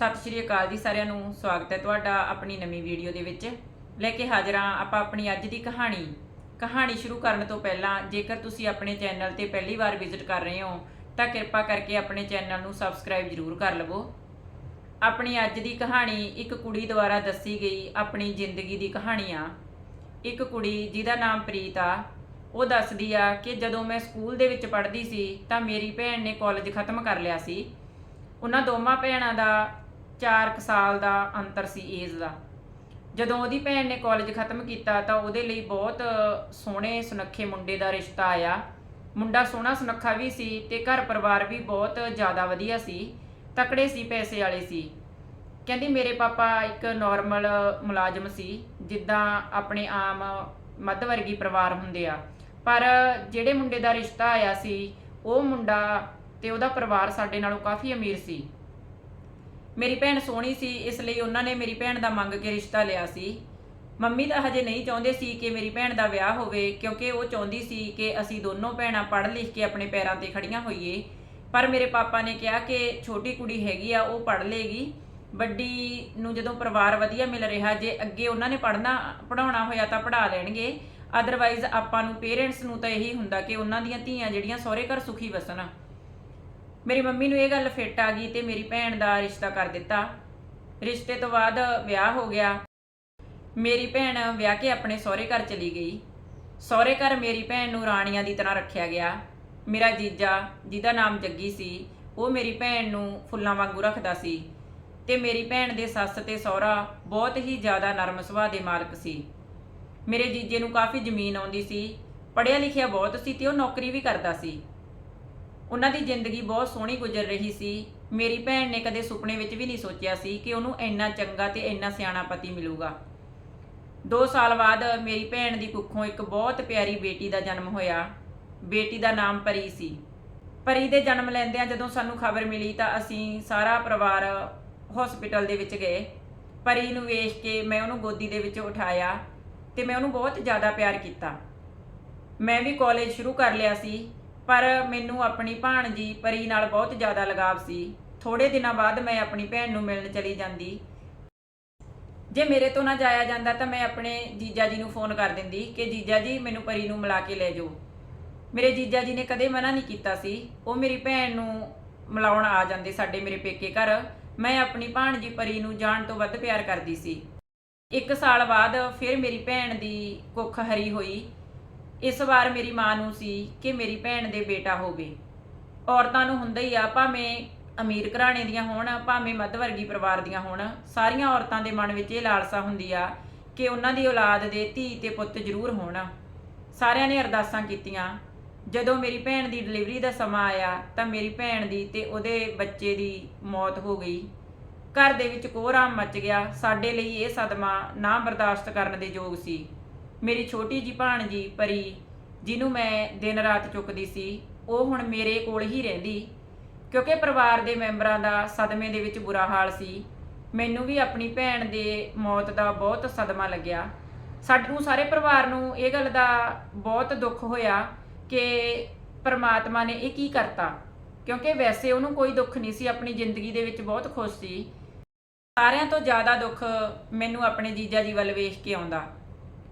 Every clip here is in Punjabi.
ਸਤਿ ਸ਼੍ਰੀ ਅਕਾਲ ਜੀ ਸਾਰਿਆਂ ਨੂੰ, ਸਵਾਗਤ ਹੈ ਤੁਹਾਡਾ ਆਪਣੀ ਨਵੀਂ ਵੀਡੀਓ ਦੇ ਵਿੱਚ। ਲੈ ਕੇ ਹਾਜ਼ਰ ਹਾਂ ਆਪਾਂ ਆਪਣੀ ਅੱਜ ਦੀ ਕਹਾਣੀ। ਕਹਾਣੀ ਸ਼ੁਰੂ ਕਰਨ ਤੋਂ ਪਹਿਲਾਂ, ਜੇਕਰ ਤੁਸੀਂ ਆਪਣੇ ਚੈਨਲ ਤੇ ਪਹਿਲੀ ਵਾਰ ਵਿਜ਼ਿਟ ਕਰ ਰਹੇ ਹੋ, ਤਾਂ ਕਿਰਪਾ ਕਰਕੇ ਆਪਣੇ ਚੈਨਲ ਨੂੰ ਸਬਸਕ੍ਰਾਈਬ ਜ਼ਰੂਰ ਕਰ ਲਵੋ। ਆਪਣੀ ਅੱਜ ਦੀ ਕਹਾਣੀ ਇੱਕ ਕੁੜੀ ਦੁਆਰਾ ਦੱਸੀ ਗਈ ਆਪਣੀ ਜ਼ਿੰਦਗੀ ਦੀ ਕਹਾਣੀ ਆ। ਇੱਕ ਕੁੜੀ ਜਿਹਦਾ ਨਾਮ ਪ੍ਰੀਤ ਆ। ਉਹ ਦੱਸਦੀ ਆ ਕਿ ਜਦੋਂ ਮੈਂ ਸਕੂਲ ਦੇ ਵਿੱਚ ਪੜ੍ਹਦੀ ਸੀ, ਤਾਂ ਮੇਰੀ ਭੈਣ ਨੇ ਕਾਲਜ ਖਤਮ ਕਰ ਲਿਆ ਸੀ। ਉਹਨਾਂ ਦੋਵਾਂ ਭੈਣਾਂ ਦਾ 4 ਸਾਲ ਦਾ ਅੰਤਰ ਸੀ ਏਜ ਦਾ। ਜਦੋਂ ਉਹਦੀ ਭੈਣ ਨੇ ਕਾਲਜ ਖਤਮ ਕੀਤਾ ਤਾਂ ਉਹਦੇ ਲਈ ਬਹੁਤ ਸੋਹਣੇ, ਸੁਨੱਖੇ ਮੁੰਡੇ ਦਾ ਰਿਸ਼ਤਾ ਆਇਆ। ਮੁੰਡਾ ਸੋਹਣਾ, ਸੁਨੱਖਾ ਵੀ ਸੀ ਤੇ ਘਰ ਪਰਿਵਾਰ ਵੀ ਬਹੁਤ ਜ਼ਿਆਦਾ ਵਧੀਆ ਸੀ, ਤਕੜੇ ਸੀ, ਪੈਸੇ ਵਾਲੇ ਸੀ। ਕਹਿੰਦੀ, ਮੇਰੇ ਪਾਪਾ ਇੱਕ ਨਾਰਮਲ ਮੁਲਾਜ਼ਮ ਸੀ, ਜਿੱਦਾਂ ਆਪਣੇ ਆਮ ਮੱਧ ਵਰਗੀ ਪਰਿਵਾਰ ਹੁੰਦੇ ਆ। ਪਰ ਜਿਹੜੇ ਮੁੰਡੇ ਦਾ ਰਿਸ਼ਤਾ ਆਇਆ ਸੀ, ਉਹ ਮੁੰਡਾ ਤੇ ਉਹਦਾ ਪਰਿਵਾਰ ਸਾਡੇ ਨਾਲੋਂ ਕਾਫੀ ਅਮੀਰ ਸੀ। ਮੇਰੀ ਭੈਣ ਸੋਹਣੀ ਸੀ, ਇਸ ਲਈ ਉਹਨਾਂ ਨੇ ਮੇਰੀ ਭੈਣ ਦਾ ਮੰਗ ਕੇ ਰਿਸ਼ਤਾ ਲਿਆ ਸੀ। ਮੰਮੀ ਤਾਂ ਹਜੇ ਨਹੀਂ ਚਾਹੁੰਦੇ ਸੀ ਕਿ ਮੇਰੀ ਭੈਣ ਦਾ ਵਿਆਹ ਹੋਵੇ, ਕਿਉਂਕਿ ਉਹ ਚਾਹੁੰਦੀ ਸੀ ਕਿ ਅਸੀਂ ਦੋਨੋਂ ਭੈਣਾਂ ਪੜ੍ਹ ਲਿਖ ਕੇ ਆਪਣੇ ਪੈਰਾਂ ਤੇ ਖੜੀਆਂ ਹੋਈਏ। ਪਰ ਮੇਰੇ ਪਾਪਾ ਨੇ ਕਿਹਾ ਕਿ ਛੋਟੀ ਕੁੜੀ ਹੈਗੀ ਆ, ਉਹ ਪੜ੍ਹ ਲੇਗੀ। ਵੱਡੀ ਨੂੰ ਜਦੋਂ ਪਰਿਵਾਰ ਵਧੀਆ ਮਿਲ ਰਿਹਾ, ਜੇ ਅੱਗੇ ਉਹਨਾਂ ਨੇ ਪੜ੍ਹਨਾ ਪੜਾਉਣਾ ਹੋਇਆ ਤਾਂ ਪੜ੍ਹਾ ਲੈਣਗੇ। ਅਦਰਵਾਈਜ਼ ਆਪਾਂ ਨੂੰ ਪੇਰੈਂਟਸ ਨੂੰ ਤਾਂ ਇਹੀ ਹੁੰਦਾ ਕਿ ਉਹਨਾਂ ਦੀਆਂ ਧੀਆਂ ਜਿਹੜੀਆਂ ਸਹੁਰੇ ਘਰ ਸੁਖੀ ਵਸਣ। ਮੇਰੀ ਮੰਮੀ ਨੂੰ ਇਹ ਗੱਲ ਫਿੱਟ ਆ ਗਈ ਤੇ ਮੇਰੀ ਭੈਣ ਦਾ ਰਿਸ਼ਤਾ ਕਰ ਦਿੱਤਾ। ਰਿਸ਼ਤੇ ਤੋਂ ਬਾਅਦ ਵਿਆਹ ਹੋ ਗਿਆ। ਮੇਰੀ ਭੈਣ ਵਿਆਹ ਕੇ ਆਪਣੇ ਸਹੁਰੇ ਘਰ ਚਲੀ ਗਈ। ਸਹੁਰੇ ਘਰ ਮੇਰੀ ਭੈਣ ਨੂੰ ਰਾਣੀਆਂ ਦੀ ਤਰ੍ਹਾਂ ਰੱਖਿਆ ਗਿਆ। ਮੇਰਾ ਜੀਜਾ, ਜਿਹਦਾ ਨਾਮ ਜੱਗੀ ਸੀ, ਉਹ ਮੇਰੀ ਭੈਣ ਨੂੰ ਫੁੱਲਾਂ ਵਾਂਗੂ ਰੱਖਦਾ ਸੀ ਤੇ ਮੇਰੀ ਭੈਣ ਦੇ ਸੱਸ ਤੇ ਸਹੁਰਾ ਬਹੁਤ ਹੀ ਜ਼ਿਆਦਾ ਨਰਮ ਸੁਭਾਅ ਦੇ ਮਾਲਕ ਸੀ। ਮੇਰੇ ਜੀਜੇ ਨੂੰ ਕਾਫੀ ਜ਼ਮੀਨ ਆਉਂਦੀ ਸੀ, ਪੜ੍ਹਿਆ ਲਿਖਿਆ ਬਹੁਤ ਸੀ ਤੇ ਉਹ ਨੌਕਰੀ ਵੀ ਕਰਦਾ ਸੀ। ਉਹਨਾਂ ਦੀ ਜ਼ਿੰਦਗੀ ਬਹੁਤ ਸੋਹਣੀ ਗੁਜ਼ਰ ਰਹੀ ਸੀ। ਮੇਰੀ ਭੈਣ ਨੇ ਕਦੇ ਸੁਪਨੇ ਵਿੱਚ ਵੀ ਨਹੀਂ ਸੋਚਿਆ ਸੀ ਕਿ ਉਹਨੂੰ ਇੰਨਾ ਚੰਗਾ ਤੇ ਇੰਨਾ ਸਿਆਣਾ ਪਤੀ ਮਿਲੂਗਾ। 2 ਸਾਲ ਬਾਅਦ ਮੇਰੀ ਭੈਣ ਦੀ ਕੁੱਖੋਂ ਇੱਕ ਬਹੁਤ ਪਿਆਰੀ ਬੇਟੀ ਦਾ ਜਨਮ ਹੋਇਆ। ਬੇਟੀ ਦਾ ਨਾਮ ਪਰੀ ਸੀ। ਪਰੀ ਦੇ ਜਨਮ ਲੈਂਦਿਆਂ ਜਦੋਂ ਸਾਨੂੰ ਖਬਰ ਮਿਲੀ ਤਾਂ ਅਸੀਂ ਸਾਰਾ ਪਰਿਵਾਰ ਹਸਪੀਟਲ ਦੇ ਵਿੱਚ ਗਏ। ਪਰੀ ਨੂੰ ਵੇਖ ਕੇ ਮੈਂ ਉਹਨੂੰ ਗੋਦੀ ਦੇ ਵਿੱਚ ਉਠਾਇਆ ਤੇ ਮੈਂ ਉਹਨੂੰ ਬਹੁਤ ਜ਼ਿਆਦਾ ਪਿਆਰ ਕੀਤਾ। ਮੈਂ ਵੀ ਕਾਲਜ ਸ਼ੁਰੂ ਕਰ ਲਿਆ ਸੀ। ਪਰ ਮੈਨੂੰ ਆਪਣੀ ਭਾਣਜੀ ਪਰੀ ਨਾਲ ਬਹੁਤ ਜ਼ਿਆਦਾ ਲਗਾਵ ਸੀ। ਥੋੜੇ ਦਿਨਾਂ ਬਾਅਦ ਮੈਂ ਆਪਣੀ ਭੈਣ ਨੂੰ ਮਿਲਣ ਚਲੀ ਜਾਂਦੀ। ਜੇ ਮੇਰੇ ਤੋਂ ਨਾ ਜਾਇਆ ਜਾਂਦਾ ਤਾਂ ਮੈਂ ਆਪਣੇ ਜੀਜਾ ਜੀ ਨੂੰ ਫੋਨ ਕਰ ਦਿੰਦੀ ਕਿ ਜੀਜਾ ਜੀ, ਮੈਨੂੰ ਪਰੀ ਨੂੰ ਮਿਲਾ ਕੇ ਲੈ ਜਾਓ। ਮੇਰੇ ਜੀਜਾ ਜੀ ਨੇ ਕਦੇ ਮਨਾ ਨਹੀਂ ਕੀਤਾ ਸੀ। ਉਹ ਮੇਰੀ ਭੈਣ ਨੂੰ ਮਿਲਾਉਣ ਆ ਜਾਂਦੇ ਸਾਡੇ ਮੇਰੇ ਪੇਕੇ ਘਰ। ਮੈਂ ਆਪਣੀ ਭਾਣਜੀ ਪਰੀ ਨੂੰ ਜਾਣ ਤੋਂ ਵੱਧ ਪਿਆਰ ਕਰਦੀ ਸੀ। ਇੱਕ ਸਾਲ ਬਾਅਦ ਫਿਰ ਮੇਰੀ ਭੈਣ ਦੀ ਕੁੱਖ ਹਰੀ ਹੋਈ। ਇਸ ਵਾਰ ਮੇਰੀ ਮਾਂ ਨੂੰ ਸੀ ਕਿ ਮੇਰੀ ਭੈਣ ਦੇ ਬੇਟਾ ਹੋਵੇ। ਔਰਤਾਂ ਨੂੰ ਹੁੰਦਾ ਹੀ ਆ, ਭਾਵੇਂ ਅਮੀਰ ਘਰਾਣੇ ਦੀਆਂ ਹੋਣ, ਭਾਵੇਂ ਮੱਧ ਵਰਗੀ ਪਰਿਵਾਰ ਦੀਆਂ ਹੋਣ, ਸਾਰੀਆਂ ਔਰਤਾਂ ਦੇ ਮਨ ਵਿੱਚ ਇਹ ਲਾਲਸਾ ਹੁੰਦੀ ਆ ਕਿ ਉਹਨਾਂ ਦੀ ਔਲਾਦ ਦੇ ਧੀ ਤੇ ਪੁੱਤ ਜ਼ਰੂਰ ਹੋਣ। ਸਾਰਿਆਂ ਨੇ ਅਰਦਾਸਾਂ ਕੀਤੀਆਂ। ਜਦੋਂ ਮੇਰੀ ਭੈਣ ਦੀ ਡਿਲੀਵਰੀ ਦਾ ਸਮਾਂ ਆਇਆ, ਤਾਂ ਮੇਰੀ ਭੈਣ ਦੀ ਤੇ ਉਹਦੇ ਬੱਚੇ ਦੀ ਮੌਤ ਹੋ ਗਈ। ਘਰ ਦੇ ਵਿੱਚ ਕੋਹਰਾਮ ਮਚ ਗਿਆ। ਸਾਡੇ ਲਈ ਇਹ ਸਦਮਾ ਨਾ ਬਰਦਾਸ਼ਤ ਕਰਨ ਦੇ ਯੋਗ ਸੀ। ਮੇਰੀ ਛੋਟੀ ਜੀ ਭਾਣਜੀ ਪਰੀ, ਜਿਹਨੂੰ ਮੈਂ ਦਿਨ ਰਾਤ ਚੁੱਕਦੀ ਸੀ, ਉਹ ਹੁਣ ਮੇਰੇ ਕੋਲ ਹੀ ਰਹਿੰਦੀ। ਕਿਉਂਕਿ ਪਰਿਵਾਰ ਦੇ ਮੈਂਬਰਾਂ ਦਾ ਸਦਮੇ ਦੇ ਵਿੱਚ ਬੁਰਾ ਹਾਲ ਸੀ, ਮੈਨੂੰ ਵੀ ਆਪਣੀ ਭੈਣ ਦੇ ਮੌਤ ਦਾ ਬਹੁਤ ਸਦਮਾ ਲੱਗਿਆ। ਸਾਨੂੰ ਸਾਰੇ ਪਰਿਵਾਰ ਨੂੰ ਇਹ ਗੱਲ ਦਾ ਬਹੁਤ ਦੁੱਖ ਹੋਇਆ ਕਿ ਪਰਮਾਤਮਾ ਨੇ ਇਹ ਕੀ ਕਰਤਾ। ਕਿਉਂਕਿ ਵੈਸੇ ਉਹਨੂੰ ਕੋਈ ਦੁੱਖ ਨਹੀਂ ਸੀ, ਆਪਣੀ ਜ਼ਿੰਦਗੀ ਦੇ ਵਿੱਚ ਬਹੁਤ ਖੁਸ਼ ਸੀ। ਸਾਰਿਆਂ ਤੋਂ ਜ਼ਿਆਦਾ ਦੁੱਖ ਮੈਨੂੰ ਆਪਣੇ ਜੀਜਾ ਜੀ ਵੱਲ ਵੇਖ ਕੇ ਆਉਂਦਾ।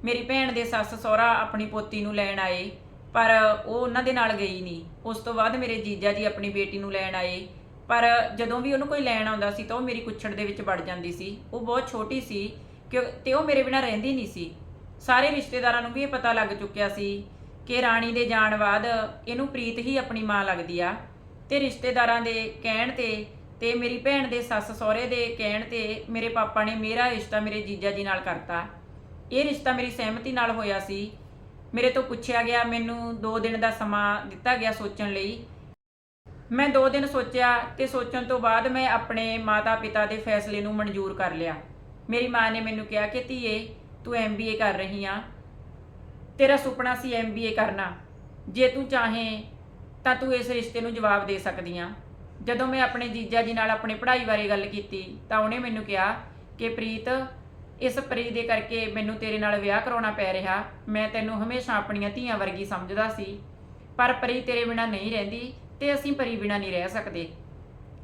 ਮੇਰੀ ਭੈਣ ਦੇ ਸੱਸ ਸਹੁਰਾ ਆਪਣੀ ਪੋਤੀ ਨੂੰ ਲੈਣ ਆਏ, ਪਰ ਉਹ ਉਹਨਾਂ ਦੇ ਨਾਲ ਗਈ ਨਹੀਂ। ਉਸ ਤੋਂ ਬਾਅਦ ਮੇਰੇ ਜੀਜਾ ਜੀ ਆਪਣੀ ਬੇਟੀ ਨੂੰ ਲੈਣ ਆਏ, ਪਰ ਜਦੋਂ ਵੀ ਉਹਨੂੰ ਕੋਈ ਲੈਣ ਆਉਂਦਾ ਸੀ ਤਾਂ ਉਹ ਮੇਰੀ ਕੁੱਛੜ ਦੇ ਵਿੱਚ ਵੜ ਜਾਂਦੀ ਸੀ। ਉਹ ਬਹੁਤ ਛੋਟੀ ਸੀ ਕਿ ਤੇ ਉਹ ਮੇਰੇ ਬਿਨਾਂ ਰਹਿੰਦੀ ਨਹੀਂ ਸੀ। ਸਾਰੇ ਰਿਸ਼ਤੇਦਾਰਾਂ ਨੂੰ ਵੀ ਇਹ ਪਤਾ ਲੱਗ ਚੁੱਕਿਆ ਸੀ ਕਿ ਰਾਣੀ ਦੇ ਜਾਣ ਬਾਅਦ ਇਹਨੂੰ ਪ੍ਰੀਤ ਹੀ ਆਪਣੀ ਮਾਂ ਲੱਗਦੀ ਆ। ਤੇ ਰਿਸ਼ਤੇਦਾਰਾਂ ਦੇ ਕਹਿਣ ਤੇ ਤੇ ਮੇਰੀ ਭੈਣ ਦੇ ਸੱਸ ਸਹੁਰੇ ਦੇ ਕਹਿਣ ਤੇ ਮੇਰੇ ਪਾਪਾ ਨੇ ਮੇਰਾ ਰਿਸ਼ਤਾ ਮੇਰੇ ਜੀਜਾ ਜੀ ਨਾਲ ਕਰਤਾ। ਇਹ ਰਿਸ਼ਤਾ ਮੇਰੀ ਸਹਿਮਤੀ ਨਾਲ ਹੋਇਆ ਸੀ। ਮੇਰੇ ਤੋਂ ਪੁੱਛਿਆ ਗਿਆ, ਮੈਨੂੰ 2 ਦਿਨ ਦਾ ਸਮਾਂ ਦਿੱਤਾ ਗਿਆ ਸੋਚਣ ਲਈ। ਮੈਂ 2 ਦਿਨ ਸੋਚਿਆ ਤੇ ਸੋਚਣ ਤੋਂ ਬਾਅਦ ਮੈਂ ਆਪਣੇ ਮਾਤਾ-ਪਿਤਾ ਦੇ ਫੈਸਲੇ ਨੂੰ ਮਨਜ਼ੂਰ ਕਰ ਲਿਆ। ਮੇਰੀ ਮਾਂ ਨੇ ਮੈਨੂੰ ਕਿਹਾ ਕਿ, ਧੀਏ, ਤੂੰ ਐਮਬੀਏ ਕਰ ਰਹੀ ਆ। ਤੇਰਾ ਸੁਪਨਾ ਸੀ ਐਮਬੀਏ ਕਰਨਾ। ਜੇ ਤੂੰ ਚਾਹੇ, ਤਾਂ ਤੂੰ ਇਸ ਰਿਸ਼ਤੇ ਨੂੰ ਜਵਾਬ ਦੇ ਸਕਦੀ ਆ। ਜਦੋਂ ਮੈਂ ਆਪਣੇ ਜੀਜਾ ਜੀ ਨਾਲ ਆਪਣੀ ਪੜ੍ਹਾਈ ਬਾਰੇ ਗੱਲ ਕੀਤੀ, ਤਾਂ ਉਹਨੇ ਮੈਨੂੰ ਕਿਹਾ ਕਿ, ਪ੍ਰੀਤ ਇਸ ਪ੍ਰੀ ਦੇ ਕਰਕੇ ਮੈਨੂੰ ਤੇਰੇ ਨਾਲ ਵਿਆਹ ਕਰਾਉਣਾ ਪੈ ਰਿਹਾ। ਮੈਂ ਤੈਨੂੰ ਹਮੇਸ਼ਾ ਆਪਣੀਆਂ ਧੀਆਂ ਵਰਗੀ ਸਮਝਦਾ ਸੀ। ਪਰ ਪ੍ਰੀ ਤੇਰੇ ਬਿਨਾ ਨਹੀਂ ਰਹਿੰਦੀ ਤੇ ਅਸੀਂ ਪਰੀ ਬਿਨਾ ਨਹੀਂ ਰਹਿ ਸਕਦੇ।